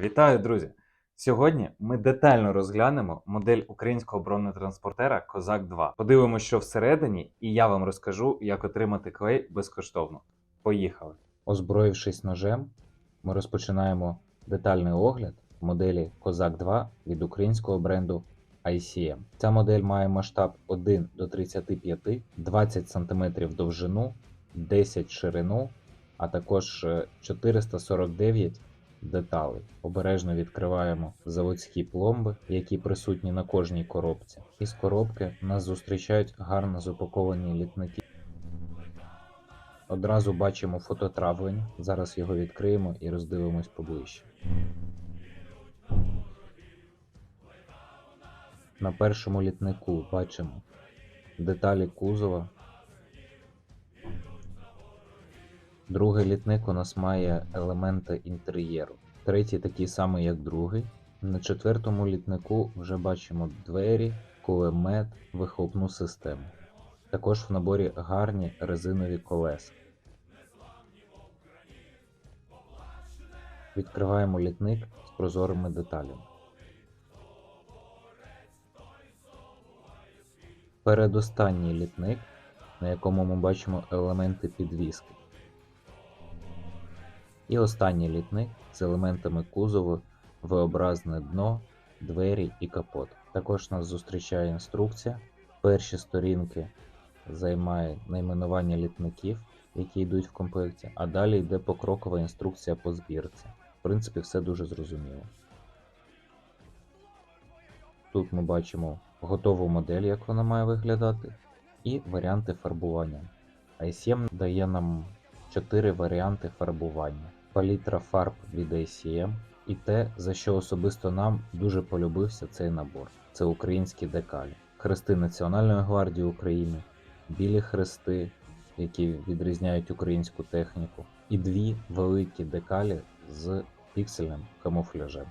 Вітаю, друзі! Сьогодні ми детально розглянемо модель українського бронетранспортера Козак 2. Подивимося, що всередині, і я вам розкажу, як отримати клей безкоштовно. Поїхали! Озброївшись ножем, ми розпочинаємо детальний огляд моделі Козак 2 від українського бренду ICM. Ця модель має масштаб 1 до 35, 20 см довжину, 10 ширину, а також е, 449 деталей. Обережно відкриваємо заводські пломби, які присутні на кожній коробці. Із коробки нас зустрічають гарно запаковані літники. Одразу бачимо фототравлення. Зараз його відкриємо і роздивимось поближче. На першому літнику бачимо деталі кузова. Другий літник у нас має елементи інтер'єру. Третій такий самий, як другий. На четвертому літнику вже бачимо двері, кулемет, вихлопну систему. Також в наборі гарні резинові колеса. Відкриваємо літник з прозорими деталями. Передостанній літник, на якому ми бачимо елементи підвіски. І останній літник з елементами кузову, V-образне дно, двері і капот. Також нас зустрічає інструкція. Перші сторінки займає найменування літників, які йдуть в комплекті, а далі йде покрокова інструкція по збірці. В принципі, все дуже зрозуміло. Тут ми бачимо готову модель, як вона має виглядати, і варіанти фарбування. ICM дає нам 4 варіанти фарбування. Палітра фарб від ICM і те, за що особисто нам дуже полюбився цей набор. Це українські декалі. Хрести Національної гвардії України, білі хрести, які відрізняють українську техніку, і дві великі декалі з піксельним камуфляжем.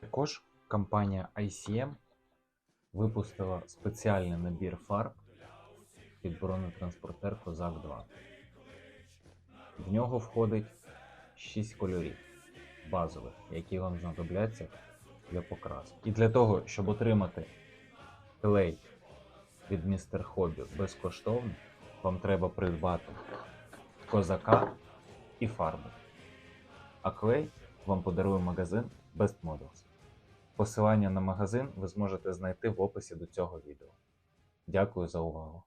Також компанія ICM випустила спеціальний набір фарб під бронетранспортер Козак 2. В нього входить 6 кольорів базових, які вам знадобляться для покраски. І для того, щоб отримати клей від Mr. Hobby безкоштовно, вам треба придбати козака і фарбу. А клей вам подарує магазин Best Models. Посилання на магазин ви зможете знайти в описі до цього відео. Дякую за увагу!